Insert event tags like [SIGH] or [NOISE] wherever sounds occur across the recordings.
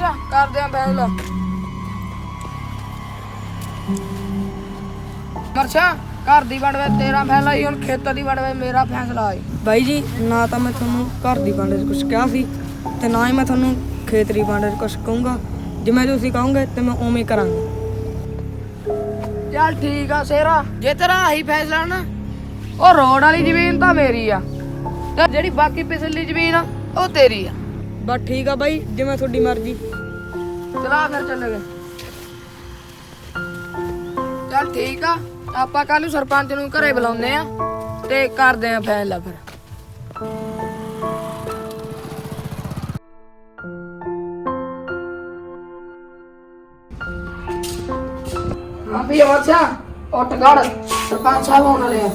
ਮਰਸਾ ਕਰਦੇ ਆ ਫੈਸਲਾ ਮਰਸਾ ਘਰ ਦੀ ਵੰਡ ਵੇ ਤੇਰਾ ਫੈਸਲਾ ਹੀ ਹੁਣ ਖੇਤਾਂ ਦੀ ਵੰਡ ਵੇ ਮੇਰਾ ਫੈਸਲਾ ਹੈ ਬਾਈ ਜੀ ਨਾ ਤਾਂ ਮੈਂ ਤੁਹਾਨੂੰ ਘਰ ਦੀ 'ਚ ਕੁਝ ਕਿਹਾ ਸੀ ਤੇ ਨਾ ਹੀ ਮੈਂ ਤੁਹਾਨੂੰ ਖੇਤਰੀ ਵੰਡ 'ਚ ਕੁਝ ਕਹੂੰਗਾ। ਜਿਵੇਂ ਤੁਸੀਂ ਕਹੋਗੇ ਤੇ ਮੈਂ ਉਵੇਂ ਕਰਾਂਗਾ। ਚੱਲ ਠੀਕ ਆ ਸੇਰਾ ਜੇ ਤੇਰਾ ਆਹੀ ਫੈਸਲਾ ਨਾ ਉਹ ਰੋਡ ਵਾਲੀ ਜ਼ਮੀਨ ਤਾਂ ਮੇਰੀ ਆ ਤੇ ਜਿਹੜੀ ਬਾਕੀ ਪਿਛਲੀ ਜ਼ਮੀਨ ਆ ਉਹ ਤੇਰੀ ਆ। ਬਸ ਠੀਕ ਆ ਬਾਈ, ਜਿਵੇਂ ਤੁਹਾਡੀ ਮਰਜ਼ੀ। ਚਲਾ ਫਿਰ ਚੱਲੇਗੇ ਚੱਲ ਠੀਕ ਆ, ਆਪਾਂ ਕੱਲ ਨੂੰ ਸਰਪੰਚ ਨੂੰ ਘਰੇ ਬੁਲਾਉਂਦੇ ਆ ਤੇ ਕਰਦੇ ਆ ਫੈਸਲਾ ਫਿਰ। ਹਾਂ ਵੀ ਅੱਛਾ ਉੱਠ ਗੜ ਸਰਪੰਚ ਸਾਹਿਬ ਆਉਣ ਵਾਲੇ ਆ।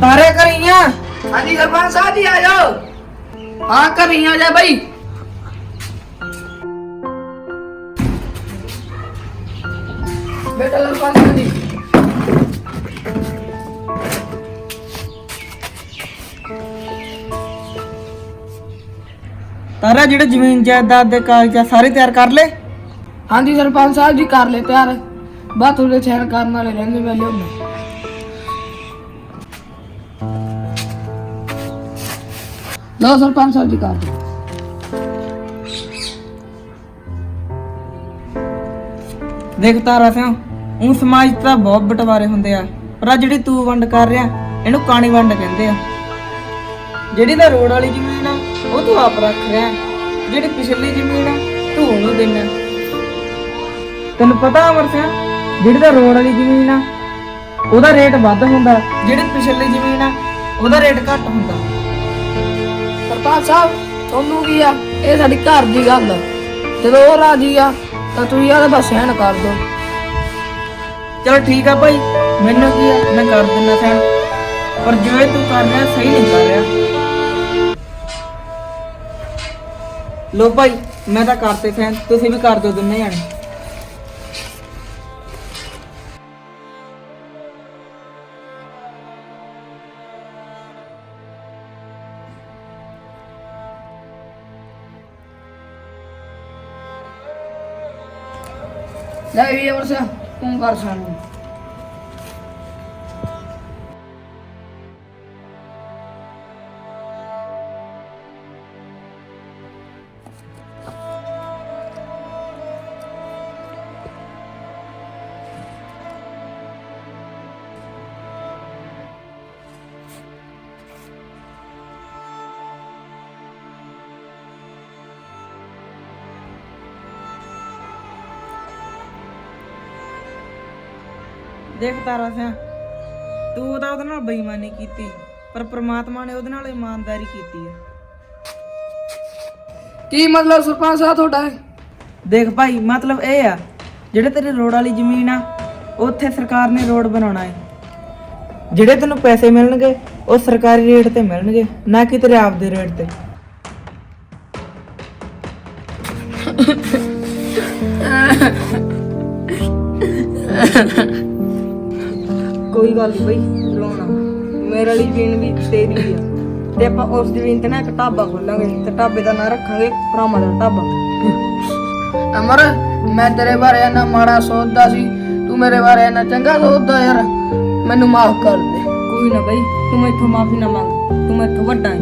ਤਾਰੇ ਕਰੀਆਂ। ਹਾਂਜੀ ਸਰਪੰਚ ਸਾਹਿਬ ਜੀ ਆ ਜਾਓ। ਹਾਂ ਕਰੀਆਂ ਜਾ ਬਈ। ਬੇਟਾ ਸਰਪੰਚ ਜੀ। ਤਾਰਾ ਜਿਹੜੇ ਜ਼ਮੀਨ ਜਾਇਦਾਦ ਦੇ ਕਾਗਜ਼ ਸਾਰੇ ਤਿਆਰ ਕਰ ਲਏ? ਹਾਂਜੀ ਸਰਪੰਚ ਸਾਹਿਬ ਜੀ ਕਰ ਲੈ ਤਿਆਰ। ਬਾ ਤੁਹਾਡੇ ਸੈਨ ਕਰਨ ਵਾਲੇ ਰਹਿੰਦੇ ਵੇਲੇ ਹੁੰਦੇ ਲੋ ਸਰਪੰਚ ਸਾਹਿਬ ਜੀ ਕਰ ਦਿਓ ਦੇਖ ਤਾਰਾ ਸਿਆ ਉਹ ਸਮਾਜ 'ਚ ਤਾਂ ਬਹੁਤ ਬਟਵਾਰੇ ਹੁੰਦੇ ਆ, ਪਰ ਆ ਜਿਹੜੀ ਤੂੰ ਵੰਡ ਕਰ ਰਿਹਾ ਇਹਨੂੰ ਕਾਣੀ ਵੰਡ ਕਹਿੰਦੇ ਆ। ਜਿਹੜੀ ਤਾਂ ਰੋਡ ਵਾਲੀ ਜ਼ਮੀਨ ਆ, ਉਹ ਤੂੰ ਆਪ ਰੱਖ ਰਿਹਾ ਜਿਹੜੀ ਪਿਛਲੀ ਜ਼ਮੀਨ ਆ, ਤੂੰ ਉਹਨੂੰ ਦੇਣਾ ਤੈਨੂੰ ਪਤਾ ਅਮਰ ਸਿਆ ਜਿਹੜੀ ਤਾਂ ਰੋਡ ਵਾਲੀ ਜ਼ਮੀਨ ਆ, ਉਹਦਾ ਰੇਟ ਵੱਧ ਹੁੰਦਾ। ਜਿਹੜੀ ਪਿਛਲੀ ਜ਼ਮੀਨ ਆ, ਉਹਦਾ ਰੇਟ ਘੱਟ ਹੁੰਦਾ। ਸਰਪੰਚ ਸਾਹਿਬ, ਤੁਹਾਨੂੰ ਕੀ ਆ? ਇਹ ਸਾਡੀ ਘਰ ਦੀ ਗੱਲ ਆ। ਜਦੋਂ ਉਹ ਰਾਜੀ ਆ, ਤਾਂ ਤੁਸੀਂ ਇਹਦਾ ਬਸ ਸਹਿਣ ਕਰ ਦਿਓ। ਚਲੋ ਠੀਕ ਆ ਭਾਈ, ਮੈਨੂੰ ਕੀ ਆ? ਮੈਂ ਕਰ ਦਿੰਦਾ ਸੈਨ। ਪਰ ਜੋ ਇਹ ਤੂੰ ਕਰ ਰਿਹਾ, ਸਹੀ ਨਹੀਂ ਕਰ ਰਿਹਾ। ਲੋ ਭਾਈ, ਮੈਂ ਤਾਂ ਕਰਤੇ ਸੈਨ। ਤੁਸੀਂ ਵੀ ਕਰ ਦਿਓ ਦੋਨੇ ਜਾਣੇ। ਲੈ ਵੀ ਅਮਰ ਸਿੰਘ ਤੂੰ ਦੇਖ ਤਾਰਾ ਸਿਆ ਤੂੰ ਤਾਂ ਉਹਦੇ ਨਾਲ ਬੇਈਮਾਨੀ ਕੀਤੀ ਪਰ ਪ੍ਰਮਾਤਮਾ ਨੇ ਉਹਦੇ ਨਾਲ ਇਮਾਨਦਾਰੀ ਕੀਤੀ ਹੈ ਕੀ ਮਤਲਬ ਸਰਪੰਚ ਸਾਹਿਬ ਤੁਹਾਡਾ ਦੇਖ ਭਾਈ ਮਤਲਬ ਇਹ ਆ ਜਿਹੜੇ ਤੇਰੇ ਰੋਡ ਵਾਲੀ ਜ਼ਮੀਨ ਆ ਉੱਥੇ ਸਰਕਾਰ ਨੇ ਰੋਡ ਬਣਾਉਣਾ ਹੈ ਜਿਹੜੇ ਤੈਨੂੰ ਪੈਸੇ ਮਿਲਣਗੇ ਉਹ ਸਰਕਾਰੀ ਰੇਟ ਤੇ ਮਿਲਣਗੇ ਨਾ ਕਿ ਤੇਰੇ ਆਪ ਦੇ ਰੇਟ ਤੇ। [LAUGHS] ਕੋਈ ਗੱਲ ਨਹੀਂ ਬਈ ਰੋਣਾ। ਮੇਰੇ ਵਾਲੀ ਜ਼ਮੀਨ ਵੀ ਤੇਰੀ ਆ। ਤੇ ਆਪਾਂ ਉਸ ਜ਼ਮੀਨ ਤੇ ਨਾ ਇੱਕ ਢਾਬਾ ਖੋਲਾਂਗੇ ਤੇ ਢਾਬੇ ਦਾ ਨਾਂ ਰੱਖਾਂਗੇ ਭਰਾਵਾਂ ਦਾ ਢਾਬਾ। ਅਮਰ ਮੈਂ ਤੇਰੇ ਬਾਰੇ ਇੰਨਾ ਮਾੜਾ ਸੋਚਦਾ ਸੀ ਤੂੰ ਮੇਰੇ ਬਾਰੇ ਇੰਨਾ ਚੰਗਾ ਸੋਚਦਾ ਯਾਰ। ਮੈਨੂੰ ਮਾਫ ਕਰ ਦੇ। ਕੋਈ ਨਾ ਬਈ ਤੂੰ ਮੈਥੋਂ ਮਾਫੀ ਨਾ ਮੰਗ ਤੂੰ ਮੈਥੋਂ ਵੱਡਾ ਹੈ